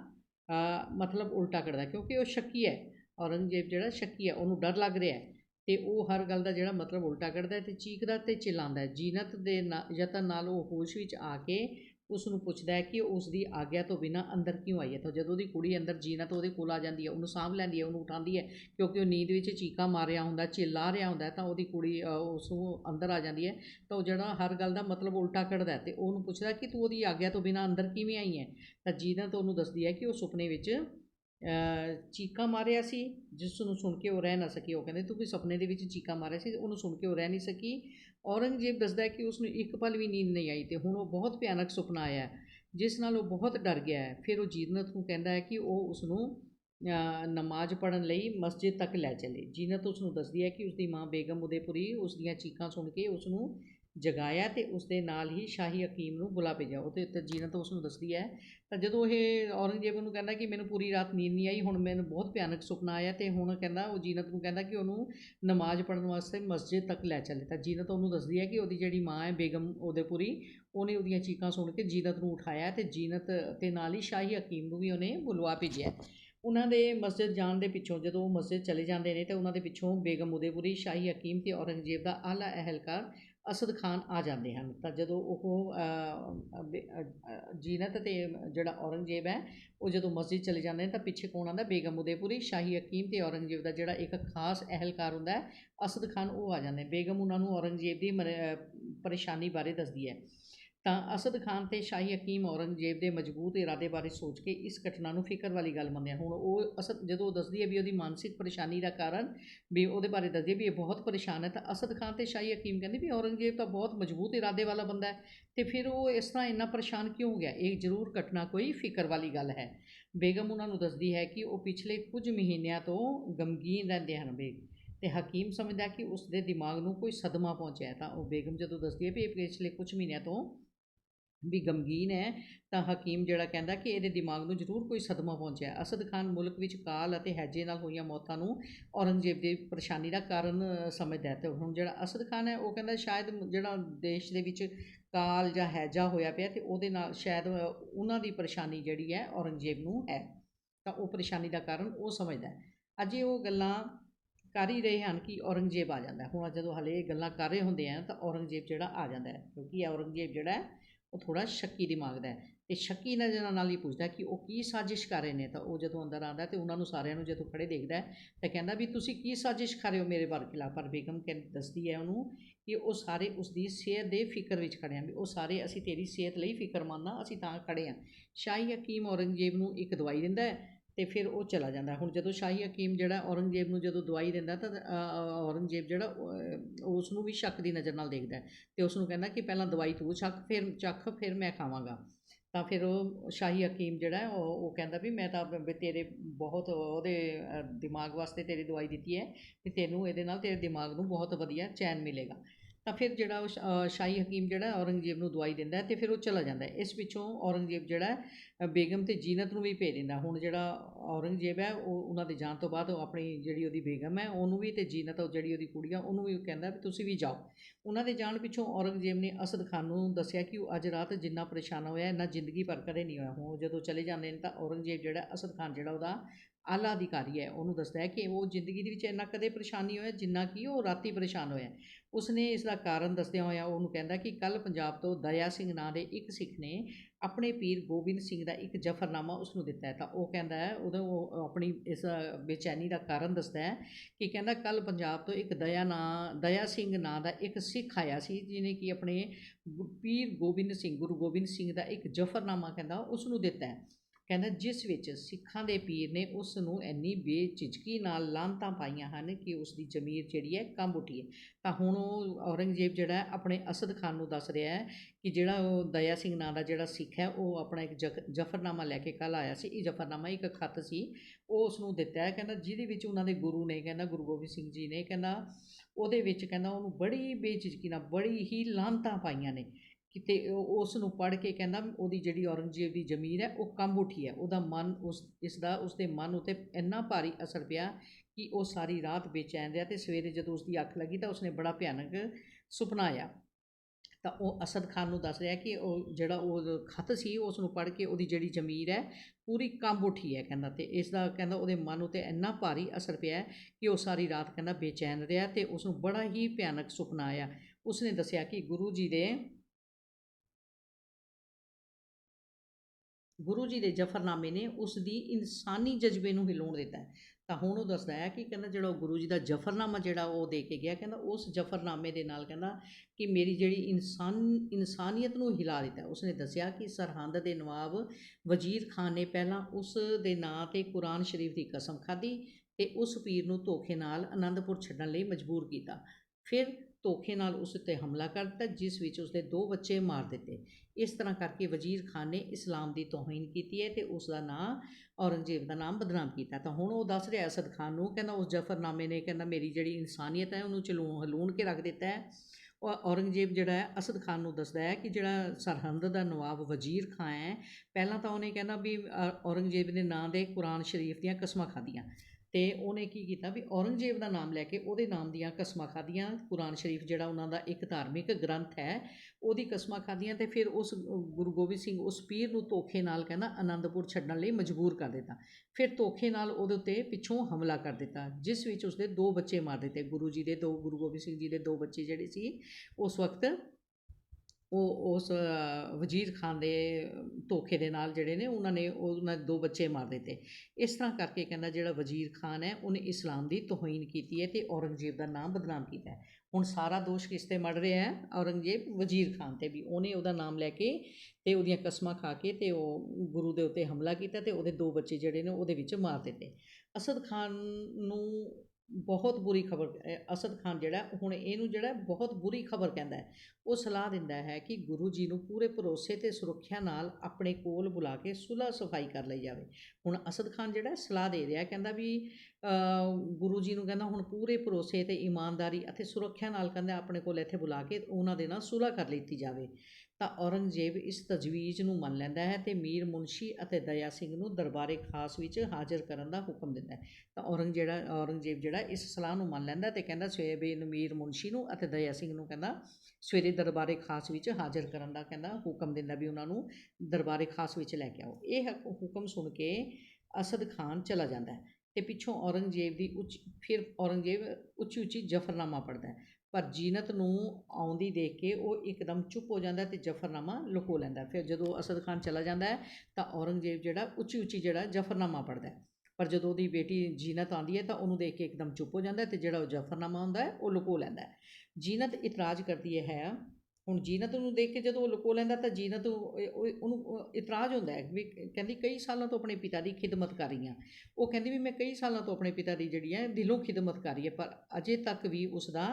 A: ਮਤਲਬ ਉਲਟਾ ਕਰਦਾ ਕਿਉਂਕਿ ਉਹ ਸ਼ੱਕੀ ਹੈ। ਔਰੰਗਜ਼ੇਬ ਜਿਹੜਾ ਸ਼ੱਕੀ ਹੈ ਉਹਨੂੰ ਡਰ ਲੱਗ ਰਿਹਾ ਹੈ ਤੇ ਉਹ ਹਰ ਗੱਲ ਦਾ ਜਿਹੜਾ ਮਤਲਬ ਉਲਟਾ ਕੱਢਦਾ ਹੈ ਤੇ ਚੀਕਦਾ ਤੇ ਚਿল্ਲਾਉਂਦਾ ਹੈ। ਜੀਨਤ ਦੇ ਨਾ- ਯਤਨ ਨਾਲ ਉਹ ਹੋਸ਼ ਵਿੱਚ ਆ ਕੇ ਉਸ ਨੂੰ ਪੁੱਛਦਾ ਹੈ ਕਿ ਉਸ ਦੀ ਆਗਿਆ ਤੋਂ ਬਿਨਾਂ ਅੰਦਰ ਕਿਉਂ ਆਈ ਹੈ? ਤਾਂ ਜਦੋਂ ਉਹਦੀ ਕੁੜੀ ਅੰਦਰ ਜੀਨਤ ਉਹਦੇ ਕੋਲ ਆ ਜਾਂਦੀ ਹੈ, ਉਹਨੂੰ ਸਾਂਭ ਲੈਂਦੀ ਹੈ, ਉਹਨੂੰ ਉਠਾਉਂਦੀ ਹੈ, ਕਿਉਂਕਿ ਉਹ ਨੀਂਦ ਵਿੱਚ ਚੀਕਾ ਮਾਰ ਰਿਹਾ ਹੁੰਦਾ, ਚਿੱਲਾ ਰਿਹਾ ਹੁੰਦਾ ਤਾਂ ਉਹਦੀ ਕੁੜੀ ਉਸ ਨੂੰ ਅੰਦਰ ਆ ਜਾਂਦੀ ਹੈ, ਤਾਂ ਉਹ ਜਿਹੜਾ ਹਰ ਗੱਲ ਦਾ ਮਤਲਬ ਉਲਟਾ ਕੱਢਦਾ ਹੈ ਤੇ ਉਹਨੂੰ ਪੁੱਛਦਾ ਕਿ ਤੂੰ ਉਹਦੀ ਆਗਿਆ ਤੋਂ ਬਿਨਾਂ ਅੰਦਰ ਕਿਵੇਂ ਆਈ ਹੈ? ਤਾਂ ਜੀਨਤ ਉਹਨੂੰ ਦੱਸਦੀ ਹੈ ਕਿ ਉਹ ਸੁਪਨੇ ਵਿੱਚ ਚੀਕਾਂ ਮਾਰਿਆ ਸੀ ਜਿਸ ਨੂੰ ਸੁਣ ਕੇ ਉਹ ਰਹਿ ਨਾ ਸਕੀ। ਉਹ ਕਹਿੰਦੇ, ਤੂੰ ਵੀ ਸੁਪਨੇ ਦੇ ਵਿੱਚ ਚੀਕਾਂ ਮਾਰਿਆ ਸੀ? ਉਹਨੂੰ ਸੁਣ ਕੇ ਉਹ ਰਹਿ ਨਹੀਂ ਸਕੀ। ਔਰੰਗਜ਼ੇਬ ਦੱਸਦਾ ਕਿ ਉਸ ਨੂੰ ਇੱਕ ਪਲ ਵੀ ਨੀਂਦ ਨਹੀਂ ਆਈ ਤੇ ਹੁਣ ਉਹ ਬਹੁਤ ਭਿਆਨਕ ਸੁਪਨਾ ਆਇਆ ਜਿਸ ਨਾਲ ਉਹ ਬਹੁਤ ਡਰ ਗਿਆ ਹੈ। ਫਿਰ ਉਹ ਜੀਨਤ ਨੂੰ ਕਹਿੰਦਾ ਹੈ ਕਿ ਉਹ ਉਸ ਨੂੰ ਨਮਾਜ਼ ਪੜ੍ਹਨ ਲਈ ਮਸਜਿਦ ਤੱਕ ਲੈ ਚਲੇ। ਜੀਨਤ ਉਸ ਨੂੰ ਦੱਸਦੀ ਹੈ ਕਿ ਉਸ ਦੀ ਮਾਂ ਬੇਗਮ ਉਦੇਪੁਰੀ ਉਸ ਦੀਆਂ ਚੀਕਾਂ ਸੁਣ ਕੇ ਉਸ ਨੂੰ ਜਗਾਇਆ ਤੇ ਉਸ ਦੇ ਨਾਲ ਹੀ ਸ਼ਾਹੀ ਹਕੀਮ ਨੂੰ ਬੁਲਾ ਭੇਜਿਆ। ਉਹਦੇ ਉੱਤੇ ਜੀਨਤ ਉਸ ਨੂੰ ਦੱਸਦੀ ਹੈ। ਤਾਂ ਜਦੋਂ ਇਹ ਔਰੰਗਜ਼ੇਬ ਨੂੰ ਕਹਿੰਦਾ ਕਿ ਮੈਨੂੰ ਪੂਰੀ ਰਾਤ ਨੀਂਦ ਨਹੀਂ ਆਈ, ਹੁਣ ਮੈਨੂੰ ਬਹੁਤ ਭਿਆਨਕ ਸੁਪਨਾ ਆਇਆ ਤੇ ਹੁਣ ਕਹਿੰਦਾ, ਉਹ ਜੀਨਤ ਨੂੰ ਕਹਿੰਦਾ ਕਿ ਉਹਨੂੰ ਨਮਾਜ਼ ਪੜ੍ਹਨ ਵਾਸਤੇ ਮਸਜਿਦ ਤੱਕ ਲੈ ਚੱਲੇ। ਤਾਂ ਜੀਨਤ ਉਹਨੂੰ ਦੱਸਦੀ ਹੈ ਕਿ ਉਹਦੀ ਜਿਹੜੀ ਮਾਂ ਹੈ ਬੇਗਮ ਉਦੇਪੁਰੀ, ਉਹਨੇ ਉਹਦੀਆਂ ਚੀਕਾਂ ਸੁਣ ਕੇ ਜੀਨਤ ਨੂੰ ਉਠਾਇਆ ਤੇ ਜੀਨਤ ਤੇ ਨਾਲ ਹੀ ਸ਼ਾਹੀ ਹਕੀਮ ਨੂੰ ਵੀ ਉਹਨੇ ਬੁਲਵਾ ਭੇਜਿਆ। ਉਹਨਾਂ ਦੇ ਮਸਜਿਦ ਜਾਣ ਦੇ ਪਿੱਛੋਂ ਜਦੋਂ ਉਹ ਮਸਜਿਦ ਚਲੇ ਜਾਂਦੇ ਨੇ ਤੇ ਉਹਨਾਂ ਦੇ ਪਿੱਛੋਂ ਬੇਗਮ ਉਦੇਪੁਰੀ, ਸ਼ਾਹੀ ਹਕੀਮ ਤੇ ਔਰੰਗਜ਼ੇਬ ਦਾ ਆਲਾ ਅਹਿਲਕਾਰ ਅਸਦ ਖਾਨ ਆ ਜਾਂਦੇ ਹਨ। ਤਾਂ ਜਦੋਂ ਉਹ ਜੀਨਤ ਤੇ ਜਿਹੜਾ ਔਰੰਗਜ਼ੇਬ ਹੈ, ਉਹ ਜਦੋਂ ਮਸਜਿਦ ਚਲੇ ਜਾਂਦੇ ਨੇ ਤਾਂ ਪਿੱਛੇ ਕੌਣ ਆਉਂਦਾ? ਬੇਗਮ ਉਦੇਪੁਰੀ, ਸ਼ਾਹੀ ਹਕੀਮ ਤੇ ਔਰੰਗਜ਼ੇਬ ਦਾ ਜਿਹੜਾ ਇੱਕ ਖਾਸ ਅਹਿਲਕਾਰ ਹੁੰਦਾ ਅਸਦ ਖਾਨ ਉਹ ਆ ਜਾਂਦੇ ਬੇਗਮ ਉਹਨਾਂ ਨੂੰ ਔਰੰਗਜ਼ੇਬ ਦੀ ਮਰ- ਪਰੇਸ਼ਾਨੀ ਬਾਰੇ ਦੱਸਦੀ ਹੈ। ਤਾਂ ਅਸਦ ਖਾਨ ਤੇ ਸ਼ਾਹੀ ਹਕੀਮ ਔਰੰਗਜ਼ੇਬ ਦੇ ਮਜ਼ਬੂਤ ਇਰਾਦੇ ਬਾਰੇ ਸੋਚ ਕੇ ਇਸ ਘਟਨਾ ਨੂੰ ਫਿਕਰ ਵਾਲੀ ਗੱਲ ਮੰਨਦੇ ਹਨ ਹੁਣ ਉਹ ਅਸਦ ਜਦੋਂ ਦੱਸਦੀ ਹੈ ਵੀ ਉਹਦੀ ਮਾਨਸਿਕ ਪਰੇਸ਼ਾਨੀ ਦਾ ਕਾਰਨ ਵੀ ਉਹਦੇ ਬਾਰੇ ਦੱਸਦੀ ਹੈ ਵੀ ਇਹ ਬਹੁਤ ਪਰੇਸ਼ਾਨ ਹੈ ਤਾਂ ਅਸਦ ਖਾਨ ਤੇ ਸ਼ਾਹੀ ਹਕੀਮ ਕਹਿੰਦੇ ਵੀ ਔਰੰਗਜ਼ੇਬ ਤਾਂ ਬਹੁਤ ਮਜ਼ਬੂਤ ਇਰਾਦੇ ਵਾਲਾ ਬੰਦਾ ਹੈ ਤੇ ਫਿਰ ਉਹ ਇਸ ਤਰ੍ਹਾਂ ਇੰਨਾ ਪਰੇਸ਼ਾਨ ਕਿਉਂ ਹੋ ਗਿਆ? ਇਹ ਜ਼ਰੂਰ ਘਟਨਾ ਕੋਈ ਫਿਕਰ ਵਾਲੀ ਗੱਲ ਹੈ। ਬੇਗਮ ਉਹਨਾਂ ਨੂੰ ਦੱਸਦੀ ਹੈ ਕਿ ਉਹ ਪਿਛਲੇ ਕੁਝ ਮਹੀਨਿਆਂ ਤੋਂ ਗਮਗੀਨ ਰਹਿੰਦੇ ਹਨ ਬੇਗ ਤੇ ਹਕੀਮ ਸਮਝਦਾ ਕਿ ਉਸ ਦੇ ਦਿਮਾਗ ਨੂੰ ਕੋਈ ਸਦਮਾ ਪਹੁੰਚਿਆ ਤਾਂ ਉਹ ਬੇਗਮ ਜਦੋਂ ਦੱਸਦੀ ਹੈ ਵੀ ਇਹ ਪਿਛਲੇ ਕੁਝ ਮਹੀਨਿਆਂ ਤੋਂ ਵੀ ਗਮਗੀਨ ਹੈ, ਤਾਂ ਹਕੀਮ ਜਿਹੜਾ ਕਹਿੰਦਾ ਕਿ ਇਹਦੇ ਦਿਮਾਗ ਨੂੰ ਜ਼ਰੂਰ ਕੋਈ ਸਦਮਾ ਪਹੁੰਚਿਆ। ਅਸਦ ਖਾਨ ਮੁਲਕ ਵਿੱਚ ਕਾਲ ਅਤੇ ਹੈਜੇ ਨਾਲ ਹੋਈਆਂ ਮੌਤਾਂ ਨੂੰ ਔਰੰਗਜ਼ੇਬ ਦੀ ਪਰੇਸ਼ਾਨੀ ਦਾ ਕਾਰਨ ਸਮਝਦਾ ਹੈ। ਤੇ ਹੁਣ ਜਿਹੜਾ ਅਸਦ ਖਾਨ ਹੈ, ਉਹ ਕਹਿੰਦਾ ਸ਼ਾਇਦ ਜਿਹੜਾ ਦੇਸ਼ ਦੇ ਵਿੱਚ ਕਾਲ ਜਾਂ ਹੈਜਾ ਹੋਇਆ ਪਿਆ ਤੇ ਉਹਦੇ ਨਾਲ ਸ਼ਾਇਦ ਉਹਨਾਂ ਦੀ ਪਰੇਸ਼ਾਨੀ ਜਿਹੜੀ ਹੈ ਔਰੰਗਜ਼ੇਬ ਨੂੰ ਹੈ। ਤਾਂ ਉਹ ਪਰੇਸ਼ਾਨੀ ਦਾ ਕਾਰਨ ਉਹ ਸਮਝਦਾ ਹੈ। ਅਜੇ ਉਹ ਗੱਲਾਂ ਕਰ ਹੀ ਰਹੇ ਹਨ ਕਿ ਔਰੰਗਜ਼ੇਬ ਆ ਜਾਂਦਾ ਹੁਣ ਜਦੋਂ ਹਲੇ ਇਹ ਗੱਲਾਂ ਕਰ ਰਹੇ ਹੁੰਦੇ ਆ, ਤਾਂ ਔਰੰਗਜ਼ੇਬ ਜਿਹੜਾ ਆ ਜਾਂਦਾ ਹੈ। ਕਿਉਂਕਿ ਔਰੰਗਜ਼ੇਬ ਜਿਹੜਾ ਉਹ ਥੋੜਾ ਸ਼ੱਕੀ ਦਿਮਾਗ ਦਾ ਹੈ। ਤੇ ਸ਼ੱਕੀ ਨਜ਼ਰਾਂ ਨਾਲ ਹੀ ਪੁੱਛਦਾ ਕਿ ਉਹ ਕੀ ਸਾਜ਼ਿਸ਼ ਕਰ ਰਹੇ ਨੇ, ਤਾਂ ਉਹ ਜਦੋਂ ਅੰਦਰ ਆਉਂਦਾ ਤੇ ਉਹਨਾਂ ਨੂੰ ਸਾਰਿਆਂ ਨੂੰ ਜਦੋਂ ਖੜੇ ਦੇਖਦਾ ਤਾਂ ਕਹਿੰਦਾ ਵੀ ਤੁਸੀਂ ਕੀ ਸਾਜ਼ਿਸ਼ ਕਰ ਰਹੇ ਹੋ ਮੇਰੇ ਬਾਰੇ ਖਿਲਾਫ? ਪਰ ਬੇਗਮ ਕਹਿੰ, ਦੱਸਦੀ ਹੈ ਉਹਨੂੰ ਕਿ ਉਹ ਸਾਰੇ ਉਸ ਦੀ ਸਿਹਤ ਦੇ ਫਿਕਰ ਵਿੱਚ ਖੜੇ ਹਨ। ਵੀ ਉਹ ਸਾਰੇ, ਅਸੀਂ ਤੇਰੀ ਸਿਹਤ ਲਈ ਫਿਕਰਮੰਦ ਹਾਂ, ਅਸੀਂ ਤਾਂ ਖੜੇ ਹਾਂ। ਸ਼ਾਹੀ ਹਕੀਮ ਔਰੰਗਜ਼ੇਬ ਨੂੰ ਇੱਕ ਦਵਾਈ ਦਿੰਦਾ ਹੈ ਤੇ ਫਿਰ ਉਹ ਚਲਾ ਜਾਂਦਾ। ਹੁਣ ਜਦੋਂ ਸ਼ਾਹੀ ਹਕੀਮ ਜਿਹੜਾ ਔਰੰਗਜ਼ੇਬ ਨੂੰ ਜਦੋਂ ਦਵਾਈ ਦਿੰਦਾ ਤਾਂ ਔਰੰਗਜ਼ੇਬ ਜਿਹੜਾ ਉਸ ਨੂੰ ਵੀ ਸ਼ੱਕ ਦੀ ਨਜ਼ਰ ਨਾਲ ਦੇਖਦਾ ਹੈ ਤੇ ਉਸ ਨੂੰ ਕਹਿੰਦਾ ਕਿ ਪਹਿਲਾਂ ਦਵਾਈ ਤੂੰ ਚੱਕ ਫਿਰ ਚੱਖ, ਫਿਰ ਮੈਂ ਖਾਵਾਂਗਾ। ਤਾਂ ਫਿਰ ਉਹ ਸ਼ਾਹੀ ਹਕੀਮ ਜਿਹੜਾ ਉਹ ਉਹ ਕਹਿੰਦਾ ਵੀ ਮੈਂ ਤਾਂ ਤੇਰੇ ਬਹੁਤ ਉਹਦੇ ਦਿਮਾਗ ਵਾਸਤੇ ਤੇਰੀ ਦਵਾਈ ਦਿੱਤੀ ਹੈ ਤੇ ਤੈਨੂੰ ਇਹਦੇ ਨਾਲ ਤੇਰੇ ਦਿਮਾਗ ਨੂੰ ਬਹੁਤ ਵਧੀਆ ਚੈਨ ਮਿਲੇਗਾ। ਤਾਂ ਫਿਰ ਜਿਹੜਾ ਉਹ ਸ਼ਾਹੀ ਹਕੀਮ ਜਿਹੜਾ ਔਰੰਗਜ਼ੇਬ ਨੂੰ ਦਵਾਈ ਦਿੰਦਾ ਹੈ ਤੇ ਫਿਰ ਉਹ ਚਲਾ ਜਾਂਦਾ ਇਸ ਪਿੱਛੋਂ ਔਰੰਗਜ਼ੇਬ ਜਿਹੜਾ ਬੇਗਮ ਤੇ ਜੀਨਤ ਨੂੰ ਵੀ ਭੇਜ ਦਿੰਦਾ। ਹੁਣ ਜਿਹੜਾ ਔਰੰਗਜ਼ੇਬ ਹੈ, ਉਹ ਉਹਨਾਂ ਦੇ ਜਾਣ ਤੋਂ ਬਾਅਦ ਉਹ ਆਪਣੀ ਜਿਹੜੀ ਉਹਦੀ ਬੇਗਮ ਹੈ, ਉਹਨੂੰ ਵੀ ਤੇ ਜੀਨਤ, ਉਹ ਜਿਹੜੀ ਉਹਦੀ ਕੁੜੀ ਆ, ਉਹਨੂੰ ਵੀ ਕਹਿੰਦਾ ਵੀ ਤੁਸੀਂ ਵੀ ਜਾਓ। ਉਹਨਾਂ ਦੇ ਜਾਣ ਪਿੱਛੋਂ ਔਰੰਗਜ਼ੇਬ ਨੇ ਅਸਦ ਖਾਨ ਨੂੰ ਦੱਸਿਆ ਕਿ ਉਹ ਅੱਜ ਰਾਤ ਜਿੰਨਾ ਪਰੇਸ਼ਾਨ ਹੋਇਆ, ਇੰਨਾ ਜ਼ਿੰਦਗੀ ਭਰ ਕਦੇ ਨਹੀਂ ਹੋਇਆ। ਹੁਣ ਉਹ ਜਦੋਂ ਚਲੇ ਜਾਂਦੇ ਨੇ ਤਾਂ ਔਰੰਗਜ਼ੇਬ ਜਿਹੜਾ ਅਸਦ ਖਾਨ, ਜਿਹੜਾ ਉਹਦਾ ਆਲਾ ਅਧਿਕਾਰੀ ਹੈ, ਉਹਨੂੰ ਦੱਸਦਾ ਹੈ ਕਿ ਉਹ ਜ਼ਿੰਦਗੀ ਦੇ ਵਿੱਚ ਇੰਨਾ ਕਦੇ ਪਰੇਸ਼ਾਨ ਨਹੀਂ ਹੋਇਆ, ਜਿੰਨਾ ਕਿ ਉਹ ਰਾਤੀ ਪਰੇਸ਼ਾਨ ਹੋਇਆ। ਉਸਨੇ ਇਸ ਦਾ ਕਾਰਨ ਦੱਸਦਿਆਂ ਹੋਇਆ ਉਹਨੂੰ ਕਹਿੰਦਾ ਕਿ ਕੱਲ ਪੰਜਾਬ ਤੋਂ ਦਇਆ ਸਿੰਘ ਨਾਂ ਦੇ ਇੱਕ ਸਿੱਖ ਨੇ ਆਪਣੇ ਪੀਰ ਗੋਬਿੰਦ ਸਿੰਘ ਦਾ ਇੱਕ ਜਫਰਨਾਮਾ ਉਸ ਨੂੰ ਦਿੱਤਾ ਹੈ। ਤਾਂ ਉਹ ਕਹਿੰਦਾ ਹੈ ਉਦੋਂ ਉਹ ਆਪਣੀ ਇਸ ਬੇਚੈਨੀ ਦਾ ਕਾਰਨ ਦੱਸਦਾ ਹੈ ਕਿ ਕਹਿੰਦਾ ਕੱਲ ਪੰਜਾਬ ਤੋਂ ਇੱਕ ਦਇਆ ਨਾਂ, ਦਇਆ ਸਿੰਘ ਨਾਂ ਦਾ ਇੱਕ ਸਿੱਖ ਆਇਆ ਸੀ, ਜਿਹਨੇ ਕਿ ਆਪਣੇ ਗੁ- ਪੀਰ ਗੋਬਿੰਦ ਸਿੰਘ, ਗੁਰੂ ਗੋਬਿੰਦ ਸਿੰਘ ਦਾ ਇੱਕ ਜਫਰਨਾਮਾ ਕਹਿੰਦਾ ਉਸ ਨੂੰ ਦਿੱਤਾ ਹੈ। ਕਹਿੰਦਾ ਜਿਸ ਵਿੱਚ ਸਿੱਖਾਂ ਦੇ ਪੀਰ ਨੇ ਉਸ ਨੂੰ ਇੰਨੀ ਬੇਝਿਜਕੀ ਨਾਲ ਲਾਂਤਾਂ ਪਾਈਆਂ ਹਨ ਕਿ ਉਸ ਦੀ ਜ਼ਮੀਰ ਜਿਹੜੀ ਹੈ ਕੰਬ ਉੱਠੀ ਹੈ। ਤਾਂ ਹੁਣ ਉਹ ਔਰੰਗਜ਼ੇਬ ਜਿਹੜਾ ਆਪਣੇ ਅਸਦ ਖਾਨ ਨੂੰ ਦੱਸ ਰਿਹਾ ਹੈ ਕਿ ਜਿਹੜਾ ਉਹ ਦਇਆ ਸਿੰਘ ਨਾਂ ਦਾ ਜਿਹੜਾ ਸਿੱਖ ਹੈ ਉਹ ਆਪਣਾ ਇੱਕ ਜਖ- ਜਫਰਨਾਮਾ ਲੈ ਕੇ ਕੱਲ ਆਇਆ ਸੀ। ਇਹ ਜਫਰਨਾਮਾ ਇੱਕ ਖੱਤ ਸੀ। ਉਹ ਉਸ ਨੂੰ ਦਿੱਤਾ ਹੈ। ਕਹਿੰਦਾ ਜਿਹਦੇ ਵਿੱਚ ਉਹਨਾਂ ਦੇ ਗੁਰੂ ਨੇ, ਕਹਿੰਦਾ ਗੁਰੂ ਗੋਬਿੰਦ ਸਿੰਘ ਜੀ ਨੇ, ਕਹਿੰਦਾ ਉਹਦੇ ਵਿੱਚ ਕਹਿੰਦਾ ਉਹਨੂੰ ਬੜੀ ਬੇਝਿਜਕੀ ਨਾਲ ਬੜੀ ਹੀ ਲਾਂਤਾਂ ਪਾਈਆਂ ਨੇ। ਕਿਤੇ ਉਸ ਨੂੰ ਪੜ੍ਹ ਕੇ ਕਹਿੰਦਾ ਉਹਦੀ ਜਿਹੜੀ ਔਰੰਗਜ਼ੇਬ ਦੀ ਜ਼ਮੀਰ ਹੈ, ਉਹ ਕੰਬ ਉੱਠੀ ਹੈ। ਉਹਦਾ ਮਨ ਉਸ, ਇਸ ਦਾ, ਉਸਦੇ ਮਨ ਉਤੇ ਇੰਨਾ ਭਾਰੀ ਅਸਰ ਪਿਆ ਕਿ ਉਹ ਸਾਰੀ ਰਾਤ ਬੇਚੈਨ ਰਿਹਾ ਤੇ ਸਵੇਰੇ ਜਦੋਂ ਉਸਦੀ ਅੱਖ ਲੱਗੀ ਤਾਂ ਉਸਨੇ ਬੜਾ ਭਿਆਨਕ ਸੁਪਨਾ ਆਇਆ। ਤਾਂ ਉਹ ਅਸਦ ਖਾਨ ਨੂੰ ਦੱਸ ਰਿਹਾ ਕਿ ਉਹ ਜਿਹੜਾ ਉਹ ਖਤ ਸੀ, ਉਸ ਨੂੰ ਪੜ੍ਹ ਕੇ ਉਹਦੀ ਜਿਹੜੀ ਜ਼ਮੀਰ ਹੈ, ਪੂਰੀ ਕੰਬ ਉੱਠੀ ਹੈ ਕਹਿੰਦਾ ਤੇ ਇਸ ਦਾ ਕਹਿੰਦਾ ਉਹਦੇ ਮਨ ਉਤੇ ਇੰਨਾ ਭਾਰੀ ਅਸਰ ਪਿਆ ਕਿ ਉਹ ਸਾਰੀ ਰਾਤ ਕਹਿੰਦਾ ਬੇਚੈਨ ਰਿਹਾ ਤੇ ਉਸ ਨੂੰ ਬੜਾ ਹੀ ਭਿਆਨਕ ਸੁਪਨਾ ਆਇਆ। ਉਸਨੇ ਦੱਸਿਆ ਕਿ ਗੁਰੂ ਜੀ ਦੇ ਗੁਰੂ ਜੀ ਦੇ ਜਫਰਨਾਮੇ ਨੇ ਉਸ ਦੀ ਇਨਸਾਨੀ ਜਜ਼ਬੇ ਨੂੰ ਹਿਲਾਉਣ ਦਿੱਤਾ ਹੈ। ਤਾਂ ਹੁਣ ਉਹ ਦੱਸਦਾ ਹੈ ਕਿ ਕਹਿੰਦਾ ਜਿਹੜਾ ਉਹ ਗੁਰੂ ਜੀ ਦਾ ਜਫਰਨਾਮਾ ਜਿਹੜਾ ਉਹ ਦੇ ਕੇ ਗਿਆ, ਕਹਿੰਦਾ ਉਸ ਜਫਰਨਾਮੇ ਦੇ ਨਾਲ ਕਹਿੰਦਾ ਕਿ ਮੇਰੀ ਜਿਹੜੀ ਇਨਸਾਨ, ਇਨਸਾਨੀਅਤ ਨੂੰ ਹਿਲਾ ਦਿੱਤਾ ਉਸਨੇ ਦੱਸਿਆ ਕਿ ਸਰਹੰਦ ਦੇ ਨਵਾਬ ਵਜ਼ੀਰ ਖਾਨ ਨੇ ਪਹਿਲਾਂ ਉਸ ਦੇ ਨਾਂ ਤੇ ਕੁਰਾਨ ਸ਼ਰੀਫ ਦੀ ਕਸਮ ਖਾਧੀ ਤੇ ਉਸ ਪੀਰ ਨੂੰ ਧੋਖੇ ਨਾਲ ਆਨੰਦਪੁਰ ਛੱਡਣ ਲਈ ਮਜਬੂਰ ਕੀਤਾ। ਫਿਰ ਧੋਖੇ ਨਾਲ ਉਸ ਉੱਤੇ ਹਮਲਾ ਕਰ ਦਿੱਤਾ ਜਿਸ ਵਿੱਚ ਉਸਦੇ ਦੋ ਬੱਚੇ ਮਾਰ ਦਿੱਤੇ। ਇਸ ਤਰ੍ਹਾਂ ਕਰਕੇ ਵਜ਼ੀਰ ਖਾਨ ਨੇ ਇਸਲਾਮ ਦੀ ਤੋਹੀਨ ਕੀਤੀ ਹੈ ਤੇ ਉਸ ਦਾ ਨਾਂ ਔਰੰਗਜ਼ੇਬ ਦਾ ਨਾਮ ਬਦਨਾਮ ਕੀਤਾ। ਤਾਂ ਹੁਣ ਉਹ ਦੱਸ ਰਿਹਾ ਅਸਦ ਖਾਨ ਨੂੰ, ਕਹਿੰਦਾ ਉਸ ਜਫਰਨਾਮੇ ਨੇ, ਕਹਿੰਦਾ ਮੇਰੀ ਜਿਹੜੀ ਇਨਸਾਨੀਅਤ ਹੈ, ਉਹਨੂੰ ਚਲੂਣ ਹਲੂਣ ਕੇ ਰੱਖ ਦਿੱਤਾ ਹੈ। ਔਰ ਔਰੰਗਜ਼ੇਬ ਜਿਹੜਾ ਹੈ, ਅਸਦ ਖਾਨ ਨੂੰ ਦੱਸਦਾ ਹੈ ਕਿ ਜਿਹੜਾ ਸਰਹੰਦ ਦਾ ਨਵਾਬ ਵਜ਼ੀਰ ਖਾਨ ਹੈ, ਪਹਿਲਾਂ ਤਾਂ ਉਹਨੇ ਕਹਿੰਦਾ ਵੀ ਔਰੰਗਜ਼ੇਬ ਨੇ ਨਾਂ ਦੇ ਕੁਰਾਨ ਸ਼ਰੀਫ ਦੀਆਂ ਕਸਮਾਂ ਖਾਧੀਆਂ। ਤੇ ਉਹਨੇ ਕੀ ਕੀਤਾ ਵੀ ਔਰੰਗਜ਼ੇਬ ਦਾ ਨਾਮ ਲੈ ਕੇ ਉਹਦੇ ਨਾਮ ਦੀਆਂ ਕਸਮਾਂ ਖਾਧੀਆਂ। ਕੁਰਾਨ ਸ਼ਰੀਫ ਜਿਹੜਾ ਉਹਨਾਂ ਦਾ ਇੱਕ ਧਾਰਮਿਕ ਗ੍ਰੰਥ ਹੈ, ਉਹਦੀ ਕਸਮਾਂ ਖਾਧੀਆਂ ਤੇ ਫਿਰ ਉਸ ਗੁਰੂ ਗੋਬਿੰਦ ਸਿੰਘ ਉਸ ਪੀਰ ਨੂੰ ਧੋਖੇ ਨਾਲ ਕਹਿੰਦਾ ਆਨੰਦਪੁਰ ਛੱਡਣ ਲਈ ਮਜਬੂਰ ਕਰ ਦਿੱਤਾ। ਫਿਰ ਧੋਖੇ ਨਾਲ ਉਹਦੇ ਉੱਤੇ ਪਿੱਛੋਂ ਹਮਲਾ ਕਰ ਦਿੱਤਾ, ਜਿਸ ਵਿੱਚ ਉਸਦੇ ਦੋ ਬੱਚੇ ਮਾਰ ਦਿੱਤੇ। ਗੁਰੂ ਜੀ ਦੇ ਦੋ, ਗੁਰੂ ਗੋਬਿੰਦ ਸਿੰਘ ਜੀ ਦੇ ਦੋ ਬੱਚੇ ਜਿਹੜੇ ਸੀ, ਉਸ ਵਕਤ ਉਹ ਉਸ ਅ, ਵਜ਼ੀਰ ਖਾਨ ਦੇ ਧੋਖੇ ਦੇ ਨਾਲ ਜਿਹੜੇ ਨੇ ਉਹਨਾਂ ਨੇ ਉਹਨਾਂ ਦੇ ਦੋ ਬੱਚੇ ਮਾਰ ਦਿੱਤੇ। ਇਸ ਤਰ੍ਹਾਂ ਕਰਕੇ ਕਹਿੰਦਾ ਜਿਹੜਾ ਵਜ਼ੀਰ ਖਾਨ ਹੈ ਉਹਨੇ ਇਸਲਾਮ ਦੀ ਤੋਹੀਨ ਕੀਤੀ ਹੈ ਤੇ ਔਰੰਗਜ਼ੇਬ ਦਾ ਨਾਮ ਬਦਨਾਮ ਕੀਤਾ ਹੈ। ਹੁਣ ਸਾਰਾ ਦੋਸ਼ ਕਿਸ ਤੇ ਮੜ ਰਿਹਾ ਹੈ? ਔਰੰਗਜ਼ੇਬ ਵਜ਼ੀਰ ਖਾਨ ਤੇ ਵੀ। ਉਹਨੇ ਉਹਦਾ ਨਾਮ ਲੈ ਕੇ ਤੇ ਉਹਦੀਆਂ ਕਸਮਾਂ ਖਾ ਕੇ ਤੇ ਉਹ ਗੁਰੂ ਦੇ ਉੱਤੇ ਹਮਲਾ ਕੀਤਾ ਤੇ ਉਹਦੇ ਦੋ ਬੱਚੇ ਜਿਹੜੇ ਨੇ ਉਹਦੇ ਵਿੱਚ ਮਾਰ ਦਿੱਤੇ। ਅਸਦ ਖਾਨ ਨੂੰ ਬਹੁਤ ਬੁਰੀ ਖਬਰ ਅਸਦ ਖਾਨ ਜਿਹੜਾ, ਹੁਣ ਇਹਨੂੰ ਜਿਹੜਾ ਬਹੁਤ ਬੁਰੀ ਖਬਰ ਕਹਿੰਦਾ ਹੈ, ਉਹ ਸਲਾਹ ਦਿੰਦਾ ਹੈ ਕਿ ਗੁਰੂ ਜੀ ਨੂੰ ਪੂਰੇ ਭਰੋਸੇ ਤੇ ਸੁਰੱਖਿਆ ਨਾਲ ਆਪਣੇ ਕੋਲ ਬੁਲਾ ਕੇ ਸੁਲਹ ਸਫ਼ਾਈ ਕਰ ਲਈ ਜਾਵੇ। ਹੁਣ ਅਸਦ ਖਾਨ ਜਿਹੜਾ ਸਲਾਹ ਦੇ ਰਿਹਾ, ਕਹਿੰਦਾ ਵੀ ਗੁਰੂ ਜੀ ਨੂੰ ਕਹਿੰਦਾ ਹੁਣ ਪੂਰੇ ਭਰੋਸੇ ਤੇ ਇਮਾਨਦਾਰੀ ਅਤੇ ਸੁਰੱਖਿਆ ਨਾਲ ਕਹਿੰਦਾ ਆਪਣੇ ਕੋਲ ਇੱਥੇ ਬੁਲਾ ਕੇ ਉਹਨਾਂ ਦੇ ਨਾਲ ਸੁਲਹ ਕਰ ਲਈ ਜਾਵੇ। ਤਾਂ ਔਰੰਗਜ਼ੇਬ ਇਸ ਤਜਵੀਜ਼ ਨੂੰ ਮੰਨ ਲੈਂਦਾ ਹੈ ਤੇ ਮੀਰ ਮੁਨਸ਼ੀ ਅਤੇ ਦਇਆ ਸਿੰਘ ਨੂੰ ਦਰਬਾਰੇ ਖਾਸ ਵਿੱਚ ਹਾਜ਼ਰ ਕਰਨ ਦਾ ਹੁਕਮ ਦਿੰਦਾ ਹੈ। ਤਾਂ ਔਰੰਗ ਜਿਹੜਾ, ਔਰੰਗਜ਼ੇਬ ਜਿਹੜਾ ਇਸ ਸਲਾਹ ਨੂੰ ਮੰਨ ਲੈਂਦਾ ਤੇ ਕਹਿੰਦਾ ਸਵੇਰੇ ਮੀਰ ਮੁਨਸ਼ੀ ਨੂੰ ਅਤੇ ਦਇਆ ਸਿੰਘ ਨੂੰ ਕਹਿੰਦਾ ਸਵੇਰੇ ਦਰਬਾਰੇ ਖਾਸ ਵਿੱਚ ਹਾਜ਼ਰ ਕਰਨ ਦਾ ਕਹਿੰਦਾ ਹੁਕਮ ਦਿੰਦਾ ਵੀ ਉਹਨਾਂ ਨੂੰ ਦਰਬਾਰੇ ਖਾਸ ਵਿੱਚ ਲੈ ਕੇ ਆਓ। ਇਹ ਹੁਕਮ ਸੁਣ ਕੇ ਅਸਦ ਖਾਨ ਚਲਾ ਜਾਂਦਾ ਹੈ ਤੇ ਪਿੱਛੋਂ ਔਰੰਗਜ਼ੇਬ ਦੀ ਉੱਚ, ਫਿਰ ਔਰੰਗਜ਼ੇਬ ਉੱਚੀ ਉੱਚੀ ਜਫਰਨਾਮਾ ਪੜ੍ਹਦਾ ਹੈ। ਪਰ ਜੀਨਤ ਨੂੰ ਆਉਂਦੀ ਦੇਖ ਕੇ ਉਹ ਇੱਕਦਮ ਚੁੱਪ ਹੋ ਜਾਂਦਾ ਹੈ ਤੇ ਜਫਰਨਾਮਾ ਲੁਕੋ ਲੈਂਦਾ। ਫਿਰ ਜਦੋਂ ਅਸਦ ਖਾਨ ਚਲਾ ਜਾਂਦਾ ਹੈ, ਤਾਂ ਔਰੰਗਜ਼ੇਬ ਜਿਹੜਾ ਉੱਚੀ ਉੱਚੀ ਜਿਹੜਾ ਜਫਰਨਾਮਾ ਪੜ੍ਹਦਾ ਹੈ। ਪਰ ਜਦੋਂ ਉਹਦੀ ਬੇਟੀ ਜੀਨਤ ਆਉਂਦੀ ਹੈ, ਤਾਂ ਉਹਨੂੰ ਦੇਖ ਕੇ ਇੱਕਦਮ ਚੁੱਪ ਹੋ ਜਾਂਦਾ ਹੈ ਤੇ ਜਿਹੜਾ ਉਹ ਜਫਰਨਾਮਾ ਹੁੰਦਾ ਹੈ, ਉਹ ਲੁਕੋ ਲੈਂਦਾ ਹੈ। ਜੀਨਤ ਇਤਰਾਜ਼ ਕਰਦੀ ਹੈ ਹੁਣ ਜੀਨਤ ਨੂੰ ਦੇਖ ਕੇ ਜਦੋਂ ਉਹ ਲੁਕੋ ਲੈਂਦਾ, ਤਾਂ ਜੀਨਤ ਉਹਨੂੰ ਇਤਰਾਜ਼ ਹੁੰਦਾ ਹੈ ਵੀ ਕਹਿੰਦੀ ਕਈ ਸਾਲਾਂ ਤੋਂ ਆਪਣੇ ਪਿਤਾ ਦੀ ਖਿਦਮਤ ਕਰ ਰਹੀ ਹਾਂ। ਉਹ ਕਹਿੰਦੀ ਵੀ ਮੈਂ ਕਈ ਸਾਲਾਂ ਤੋਂ ਆਪਣੇ ਪਿਤਾ ਦੀ ਜਿਹੜੀ ਹੈ, ਦਿਲੋਂ ਖਿਦਮਤ ਕਰ ਰਹੀ ਹੈ, ਪਰ ਅਜੇ ਤੱਕ ਵੀ ਉਸ ਦਾ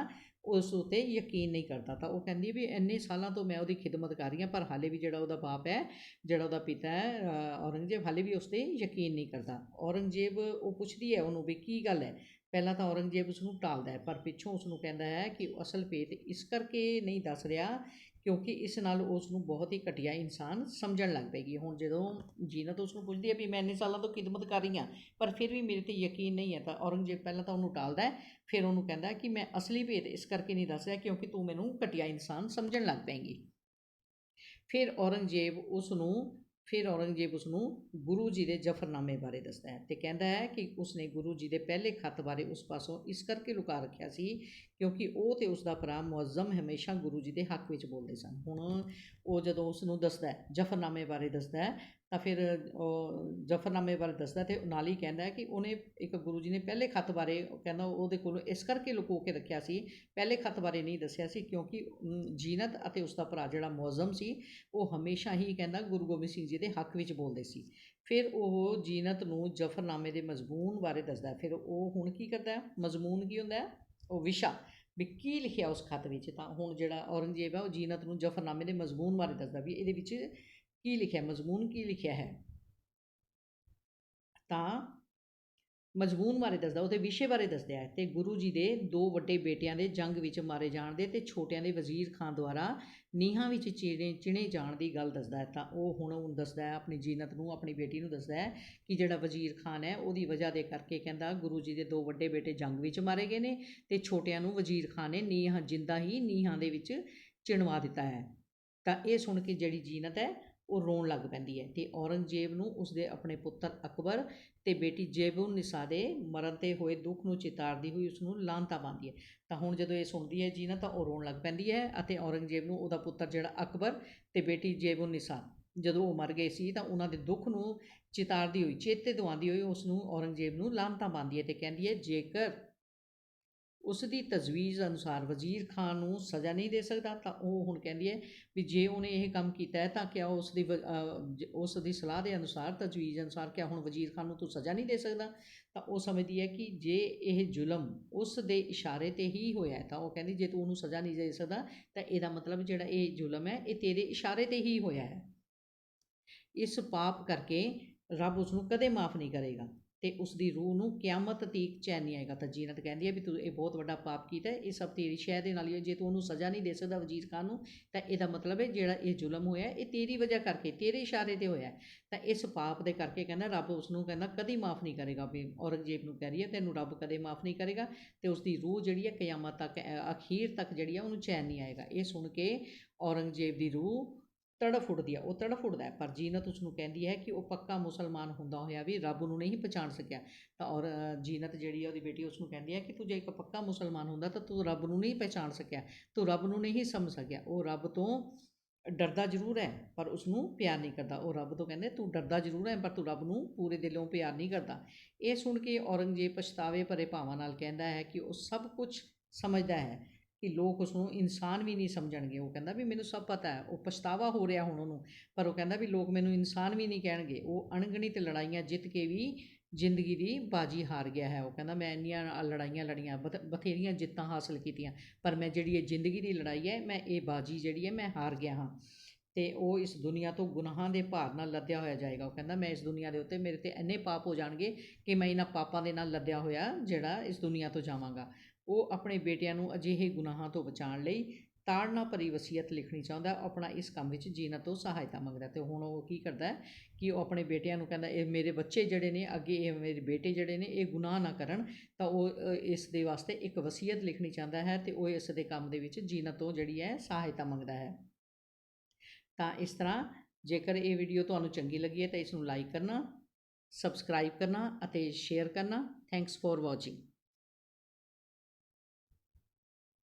A: ਉਸ ਉਤੇ ਯਕੀਨ ਨਹੀਂ ਕਰਦਾ। ਤਾਂ ਉਹ ਕਹਿੰਦੀ ਵੀ ਇੰਨੇ ਸਾਲਾਂ ਤੋਂ ਮੈਂ ਉਹਦੀ ਖਿਦਮਤ ਕਰ ਰਹੀ ਹਾਂ, ਪਰ ਹਾਲੇ ਵੀ ਜਿਹੜਾ ਉਹਦਾ ਬਾਪ ਹੈ, ਜਿਹੜਾ ਉਹਦਾ ਪਿਤਾ ਹੈ ਔਰੰਗਜ਼ੇਬ ਹਾਲੇ ਵੀ ਉਸ 'ਤੇ ਯਕੀਨ ਨਹੀਂ ਕਰਦਾ। ਔਰੰਗਜ਼ੇਬ ਉਹ ਪੁੱਛਦੀ ਹੈ ਉਹਨੂੰ ਵੀ ਕੀ ਗੱਲ ਹੈ? ਪਹਿਲਾਂ ਤਾਂ ਔਰੰਗਜ਼ੇਬ ਉਸ ਨੂੰ ਟਾਲਦਾ ਹੈ, ਪਰ ਪਿੱਛੋਂ ਉਸ ਨੂੰ ਕਹਿੰਦਾ ਹੈ ਕਿ ਅਸਲ ਭੇਤ ਇਸ ਕਰਕੇ ਨਹੀਂ ਦੱਸ ਰਿਹਾ ਕਿਉਂਕਿ ਇਸ ਨਾਲ ਉਸ ਨੂੰ ਬਹੁਤ ਹੀ ਘਟੀਆ ਇਨਸਾਨ ਸਮਝਣ ਲੱਗ ਪਏਗੀ ਹੁਣ ਜਦੋਂ ਜੀਨਤ ਉਸ ਨੂੰ ਪੁੱਛਦੀ ਹੈ ਵੀ ਮੈਂ ਇੰਨੇ ਸਾਲਾਂ ਤੋਂ ਖਿਦਮਤ ਕਰ ਰਹੀ ਹਾਂ, ਪਰ ਫਿਰ ਵੀ ਮੇਰੇ ਤੇ ਯਕੀਨ ਨਹੀਂ ਹੈ ਤਾਂ ਔਰੰਗਜ਼ੇਬ ਪਹਿਲਾਂ ਤਾਂ ਉਹਨੂੰ ਟਾਲਦਾ ਹੈ, ਫਿਰ ਉਹਨੂੰ ਕਹਿੰਦਾ ਕਿ ਮੈਂ ਅਸਲੀ ਭੇਦ ਇਸ ਕਰਕੇ ਨਹੀਂ ਦੱਸ ਰਿਹਾ ਕਿਉਂਕਿ ਤੂੰ ਮੈਨੂੰ ਘਟੀਆ ਇਨਸਾਨ ਸਮਝਣ ਲੱਗ ਪਏਗੀ ਫਿਰ ਔਰੰਗਜ਼ੇਬ ਉਸ ਨੂੰ ਫਿਰ ਔਰੰਗਜ਼ੇਬ ਉਸ ਨੂੰ ਗੁਰੂ ਜੀ ਦੇ ਜਫਰਨਾਮੇ ਬਾਰੇ ਦੱਸਦਾ ਹੈ ਤੇ ਕਹਿੰਦਾ ਹੈ ਕਿ ਉਸਨੇ ਗੁਰੂ ਜੀ ਦੇ ਪਹਿਲੇ ਖੱਤ ਬਾਰੇ ਉਸ ਪਾਸੋਂ ਇਸ ਕਰਕੇ ਲੁਕਾ ਰੱਖਿਆ ਸੀ ਕਿਉਂਕਿ ਉਹ ਤੇ ਉਸ ਦਾ ਭਰਾ ਮੁਅੱਜ਼ਮ ਹਮੇਸ਼ਾ ਗੁਰੂ ਜੀ ਦੇ ਹੱਕ ਵਿੱਚ ਬੋਲਦੇ ਸਨ। ਹੁਣ ਉਹ ਜਦੋਂ ਉਸ ਨੂੰ ਦੱਸਦਾ ਹੈ, ਜਫਰਨਾਮੇ ਬਾਰੇ ਦੱਸਦਾ ਹੈ ਤਾਂ ਫਿਰ ਉਹ ਜਫਰਨਾਮੇ ਬਾਰੇ ਦੱਸਦਾ ਤੇ ਨਾਲ ਹੀ ਕਹਿੰਦਾ ਕਿ ਉਹਨੇ ਇੱਕ ਗੁਰੂ ਜੀ ਨੇ ਪਹਿਲੇ ਖੱਤ ਬਾਰੇ ਕਹਿੰਦਾ ਉਹਦੇ ਕੋਲ ਇਸ ਕਰਕੇ ਲੁਕੋ ਕੇ ਰੱਖਿਆ ਸੀ, ਪਹਿਲੇ ਖੱਤ ਬਾਰੇ ਨਹੀਂ ਦੱਸਿਆ ਸੀ ਕਿਉਂਕਿ ਜੀਨਤ ਅਤੇ ਉਸ ਦਾ ਭਰਾ ਜਿਹੜਾ ਮੌਜ਼ਮ ਸੀ, ਉਹ ਹਮੇਸ਼ਾ ਹੀ ਕਹਿੰਦਾ ਗੁਰੂ ਗੋਬਿੰਦ ਸਿੰਘ ਜੀ ਦੇ ਹੱਕ ਵਿੱਚ ਬੋਲਦੇ ਸੀ। ਫਿਰ ਉਹ ਜੀਨਤ ਨੂੰ ਜਫਰਨਾਮੇ ਦੇ ਮਜ਼ਮੂਨ ਬਾਰੇ ਦੱਸਦਾ ਫਿਰ ਉਹ ਹੁਣ ਕੀ ਕਰਦਾ ਮਜ਼ਮੂਨ ਕੀ ਹੁੰਦਾ ਉਹ ਵਿਸ਼ਾ ਵੀ ਕੀ ਲਿਖਿਆ ਉਸ ਖੱਤ ਵਿੱਚ ਤਾਂ ਹੁਣ ਜਿਹੜਾ ਔਰੰਗਜ਼ੇਬ ਹੈ ਉਹ ਜੀਨਤ ਨੂੰ ਜਫਰਨਾਮੇ ਦੇ ਮਜ਼ਮੂਨ ਬਾਰੇ ਦੱਸਦਾ ਵੀ ਇਹਦੇ ਵਿੱਚ ਕੀ ਲਿਖਿਆ, ਮਜ਼ਮੂਨ ਕੀ ਲਿਖਿਆ ਹੈ? ਤਾਂ ਮਜ਼ਮੂਨ ਬਾਰੇ ਦੱਸਦਾ ਉਹਦੇ ਵਿਸ਼ੇ ਬਾਰੇ ਦੱਸਦਾ ਹੈ। ਤੇ ਗੁਰੂ ਜੀ ਦੇ ਦੋ ਵੱਡੇ ਬੇਟਿਆਂ ਦੇ ਜੰਗ ਵਿੱਚ ਮਾਰੇ ਜਾਣ ਦੇ ਤੇ ਛੋਟਿਆਂ ਦੇ ਵਜ਼ੀਰ ਖਾਨ ਦੁਆਰਾ ਨੀਹਾਂ ਵਿੱਚ ਚਿਣੇ ਚਿਣੇ ਜਾਣ ਦੀ ਗੱਲ ਦੱਸਦਾ ਹੈ। ਤਾਂ ਉਹ ਹੁਣ ਉਹ ਦੱਸਦਾ ਹੈ, ਆਪਣੀ ਜੀਨਤ ਨੂੰ, ਆਪਣੀ ਬੇਟੀ ਨੂੰ ਦੱਸਦਾ ਹੈ ਕਿ ਜਿਹੜਾ ਵਜ਼ੀਰ ਖਾਨ ਹੈ, ਉਹਦੀ ਵਜ੍ਹਾ ਦੇ ਕਰਕੇ ਕਹਿੰਦਾ ਗੁਰੂ ਜੀ ਦੇ ਦੋ ਵੱਡੇ ਬੇਟੇ ਜੰਗ ਵਿੱਚ ਮਾਰੇ ਗਏ ਨੇ ਤੇ ਛੋਟਿਆਂ ਨੂੰ ਵਜ਼ੀਰ ਖਾਨ ਨੇ ਨੀਹਾਂ, ਜਿੰਦਾ ਹੀ ਨੀਹਾਂ ਦੇ ਵਿੱਚ ਚਿਣਵਾ ਦਿੱਤਾ ਹੈ। ਤਾਂ ਇਹ ਸੁਣ ਕੇ ਜਿਹੜੀ ਜੀਨਤ ਹੈ ਉਹ ਰੋਣ ਲੱਗ ਪੈਂਦੀ ਹੈ। ਤੇ ਔਰੰਗਜ਼ੇਬ ਨੂੰ ਉਸਦੇ ਆਪਣੇ ਪੁੱਤਰ ਅਕਬਰ ਤੇ ਬੇਟੀ ਜੇਬੁਨ ਨਿਸਾ ਦੇ ਮਰਨ ਤੇ ਹੋਏ ਦੁੱਖ ਨੂੰ ਚਿਤਾਰਦੀ ਹੋਈ ਉਸ ਨੂੰ ਲਾਂਤਾ ਪਾਉਂਦੀ ਹੈ। ਤਾਂ ਹੁਣ ਜਦੋਂ ਇਹ ਸੁਣਦੀ ਹੈ ਜੀ ਨਾ, ਤਾਂ ਉਹ ਰੋਣ ਲੱਗ ਪੈਂਦੀ ਹੈ ਅਤੇ ਔਰੰਗਜ਼ੇਬ ਨੂੰ ਉਹਦਾ ਪੁੱਤਰ ਜਿਹੜਾ ਅਕਬਰ ਤੇ ਬੇਟੀ ਜੇਬੁਨ ਨਿਸਾ, ਜਦੋਂ ਉਹ ਮਰ ਗਏ ਸੀ, ਤਾਂ ਉਹਨਾਂ ਦੇ ਦੁੱਖ ਨੂੰ ਚਿਤਾਰਦੀ ਹੋਈ, ਚੇਤੇ ਦਿਵਾਉਂਦੀ ਹੋਈ ਉਸ ਨੂੰ ਔਰੰਗਜ਼ੇਬ ਨੂੰ ਲਾਂਤਾ ਪਾਉਂਦੀ ਹੈ ਤੇ ਕਹਿੰਦੀ ਹੈ, ਜੇਕਰ ਉਸ ਦੀ ਤਜਵੀਜ਼ ਅਨੁਸਾਰ ਵਜ਼ੀਰ ਖਾਨ ਨੂੰ ਸਜ਼ਾ ਨਹੀਂ ਦੇ ਸਕਦਾ, ਤਾਂ ਉਹ ਹੁਣ ਕਹਿੰਦੀ ਹੈ ਵੀ ਜੇ ਉਹਨੇ ਇਹ ਕੰਮ ਕੀਤਾ ਹੈ, ਤਾਂ ਕਿਆ ਉਸ ਦੀ ਵ- ਉਸ ਦੀ ਸਲਾਹ ਦੇ ਅਨੁਸਾਰ, ਤਜਵੀਜ਼ ਅਨੁਸਾਰ ਕਿਆ ਹੁਣ ਵਜ਼ੀਰ ਖਾਨ ਨੂੰ ਤੂੰ ਸਜ਼ਾ ਨਹੀਂ ਦੇ ਸਕਦਾ? ਤਾਂ ਉਹ ਸਮਝਦੀ ਹੈ ਕਿ ਜੇ ਇਹ ਜ਼ੁਲਮ ਉਸ ਦੇ ਇਸ਼ਾਰੇ ਤੇ ਹੀ ਹੋਇਆ ਤਾਂ ਉਹ ਕਹਿੰਦੀ ਜੇ ਤੂੰ ਉਹਨੂੰ ਸਜ਼ਾ ਨਹੀਂ ਦੇ ਸਕਦਾ, ਤਾਂ ਇਹਦਾ ਮਤਲਬ ਜਿਹੜਾ ਇਹ ਜ਼ੁਲਮ ਹੈ, ਇਹ ਤੇਰੇ ਇਸ਼ਾਰੇ ਤੇ ਹੀ ਹੋਇਆ ਹੈ। ਇਸ ਪਾਪ ਕਰਕੇ ਰੱਬ ਉਸ ਨੂੰ ਕਦੇ ਮਾਫ ਨਹੀਂ ਕਰੇਗਾ। ਤੇ ਉਸ ਦੀ ਰੂਹ ਨੂੰ ਕਿਆਮਤ ਤੀਕ ਚੈਨ ਨਹੀਂ ਆਏਗਾ। ਤਾਂ ਜੀਨਤ ਕਹਿੰਦੀ ਹੈ ਵੀ ਤੂੰ ਇਹ ਬਹੁਤ ਵੱਡਾ ਪਾਪ ਕੀਤਾ ਇਹ ਸਭ ਤੇਰੀ ਸ਼ਹਿ ਦੇ ਨਾਲ ਹੀ ਜੇ ਤੂੰ ਉਹਨੂੰ ਸਜ਼ਾ ਨਹੀਂ ਦੇ ਸਕਦਾ ਵਜ਼ੀਰ ਖਾਨ ਨੂੰ, ਤਾਂ ਇਹਦਾ ਮਤਲਬ ਹੈ ਜਿਹੜਾ ਇਹ ਜ਼ੁਲਮ ਹੋਇਆ, ਇਹ ਤੇਰੀ ਵਜ੍ਹਾ ਕਰਕੇ, ਤੇਰੇ ਇਸ਼ਾਰੇ ਤੇ ਹੋਇਆ ਤਾਂ ਇਸ ਪਾਪ ਦੇ ਕਰਕੇ ਕਹਿੰਦਾ, ਰੱਬ ਉਸ ਨੂੰ ਕਹਿੰਦਾ, ਕਦੀ ਮਾਫ ਨਹੀਂ ਕਰੇਗਾ। ਵੀ ਔਰੰਗਜ਼ੇਬ ਨੂੰ ਕਹਿ ਰਹੀ ਹੈ ਤੈਨੂੰ ਰੱਬ ਕਦੇ ਮਾਫ ਨਹੀਂ ਕਰੇਗਾ ਤੇ ਉਸ ਦੀ ਰੂਹ ਜਿਹੜੀ ਹੈ ਕਿਆਮਤ ਤੱਕ ਅਖੀਰ ਤੱਕ ਜਿਹੜੀ ਹੈ ਉਹਨੂੰ ਚੈਨ ਨਹੀਂ ਆਏਗਾ। ਇਹ ਸੁਣ ਕੇ ਔਰੰਗਜ਼ੇਬ ਦੀ ਰੂਹ ਤੜਫ ਉੱਠਦੀ ਹੈ ਉਹ ਤੜਫ ਉੱਠਦਾ ਪਰ ਜੀਨਤ ਉਸ ਨੂੰ ਕਹਿੰਦੀ ਹੈ ਕਿ ਉਹ ਪੱਕਾ ਮੁਸਲਮਾਨ ਹੁੰਦਾ ਹੋਇਆ ਵੀ ਰੱਬ ਨੂੰ ਨਹੀਂ ਪਛਾਣ ਸਕਿਆ। ਤਾਂ ਔਰ ਜੀਨਤ ਜਿਹੜੀ ਆ, ਉਹਦੀ ਬੇਟੀ ਉਸ ਨੂੰ ਕਹਿੰਦੀ ਹੈ ਕਿ ਤੂੰ ਜੇ ਇੱਕ ਪੱਕਾ ਮੁਸਲਮਾਨ ਹੁੰਦਾ ਤਾਂ ਤੂੰ ਰੱਬ ਨੂੰ ਨਹੀਂ ਪਛਾਣ ਸਕਿਆ। ਤੂੰ ਰੱਬ ਨੂੰ ਨਹੀਂ ਸਮਝ ਸਕਿਆ। ਉਹ ਰੱਬ ਤੋਂ ਡਰਦਾ ਜ਼ਰੂਰ ਹੈ, ਪਰ ਉਸ ਨੂੰ ਪਿਆਰ ਨਹੀਂ ਕਰਦਾ। ਉਹ ਰੱਬ ਤੋਂ ਕਹਿੰਦੇ, ਤੂੰ ਡਰਦਾ ਜ਼ਰੂਰ ਹੈ, ਪਰ ਤੂੰ ਰੱਬ ਨੂੰ ਪੂਰੇ ਦਿਲੋਂ ਪਿਆਰ ਨਹੀਂ ਕਰਦਾ। ਇਹ ਸੁਣ ਕੇ ਔਰੰਗਜ਼ੇਬ ਪਛਤਾਵੇ ਭਰੇ ਭਾਵਾਂ ਨਾਲ ਕਹਿੰਦਾ ਹੈ ਕਿ ਉਹ ਸਭ ਕੁਝ ਸਮਝਦਾ ਹੈ। ਕਿ ਲੋਕ ਉਸ ਨੂੰ ਇਨਸਾਨ ਵੀ ਨਹੀਂ ਸਮਝਣਗੇ। ਉਹ ਕਹਿੰਦਾ ਵੀ ਮੈਨੂੰ ਸਭ ਪਤਾ ਹੈ, ਉਹ ਪਛਤਾਵਾ ਹੋ ਰਿਹਾ ਹੁਣ ਉਹਨੂੰ, ਪਰ ਉਹ ਕਹਿੰਦਾ ਵੀ ਲੋਕ ਮੈਨੂੰ ਇਨਸਾਨ ਵੀ ਨਹੀਂ ਕਹਿਣਗੇ। ਉਹ ਅਣਗਣਿਤ ਲੜਾਈਆਂ ਜਿੱਤ ਕੇ ਵੀ ਜ਼ਿੰਦਗੀ ਦੀ ਬਾਜੀ ਹਾਰ ਗਿਆ ਹੈ। ਉਹ ਕਹਿੰਦਾ ਮੈਂ ਇੰਨੀਆਂ ਲੜਾਈਆਂ ਲੜੀਆਂ, ਬਥ- ਬਥੇਰੀਆਂ ਜਿੱਤਾਂ ਹਾਸਲ ਕੀਤੀਆਂ, ਪਰ ਮੈਂ ਜਿਹੜੀ ਇਹ ਜ਼ਿੰਦਗੀ ਦੀ ਲੜਾਈ ਹੈ, ਮੈਂ ਇਹ ਬਾਜੀ ਜਿਹੜੀ ਹੈ, ਮੈਂ ਹਾਰ ਗਿਆ ਹਾਂ। ਤੇ ਉਹ ਇਸ ਦੁਨੀਆ ਤੋਂ ਗੁਨਾਹਾਂ ਦੇ ਭਾਰ ਨਾਲ ਲੱਦਿਆ ਹੋਇਆ ਜਾਏਗਾ। ਉਹ ਕਹਿੰਦਾ, ਮੈਂ ਇਸ ਦੁਨੀਆ ਦੇ ਉੱਤੇ, ਮੇਰੇ ਤੇ ਇੰਨੇ ਪਾਪ ਹੋ ਜਾਣਗੇ ਕਿ ਮੈਂ ਇਹਨਾਂ ਪਾਪਾਂ ਦੇ ਨਾਲ ਲੱਦਿਆ ਹੋਇਆ ਜਿਹੜਾ ਇਸ ਦੁਨੀਆ ਤੋਂ ਜਾਵਾਂਗਾ। ਉਹ ਆਪਣੇ ਬੇਟਿਆਂ ਨੂੰ ਅਜਿਹੇ ਗੁਨਾਹਾਂ ਤੋਂ ਬਚਾਉਣ ਲਈ ਤਾੜਨਾ ਭਰੀ ਵਸੀਅਤ ਲਿਖਣੀ ਚਾਹੁੰਦਾ, ਉਹ ਆਪਣਾ ਇਸ ਕੰਮ ਵਿੱਚ ਜੀਨਤ ਤੋਂ ਸਹਾਇਤਾ ਮੰਗਦਾ ਹੈ। ਤੇ ਹੁਣ ਉਹ ਕੀ ਕਰਦਾ ਹੈ ਕਿ ਉਹ ਆਪਣੇ ਬੇਟਿਆਂ ਨੂੰ ਕਹਿੰਦਾ, ਇਹ ਮੇਰੇ ਬੱਚੇ ਜਿਹੜੇ ਨੇ, ਅੱਗੇ ਇਹ ਮੇਰੇ ਬੇਟੇ ਜਿਹੜੇ ਨੇ, ਇਹ ਗੁਨਾਹ ਨਾ ਕਰਨ। ਤਾਂ ਉਹ ਇਸ ਦੇ ਵਾਸਤੇ ਇੱਕ ਵਸੀਅਤ ਲਿਖਣੀ ਚਾਹੁੰਦਾ ਹੈ ਤੇ ਉਹ ਇਸ ਦੇ ਕੰਮ ਦੇ ਵਿੱਚ ਜੀਨਤ ਤੋਂ ਜਿਹੜੀ ਹੈ ਸਹਾਇਤਾ ਮੰਗਦਾ ਹੈ। ਤਾਂ ਇਸ ਤਰ੍ਹਾਂ ਜੇਕਰ ਇਹ ਵੀਡੀਓ ਤੁਹਾਨੂੰ ਚੰਗੀ ਲੱਗੀ ਹੈ ਤਾਂ ਇਸ ਨੂੰ ਲਾਈਕ ਕਰਨਾ ਸਬਸਕ੍ਰਾਈਬ ਕਰਨਾ ਅਤੇ ਸ਼ੇਅਰ ਕਰਨਾ। Thanks for watching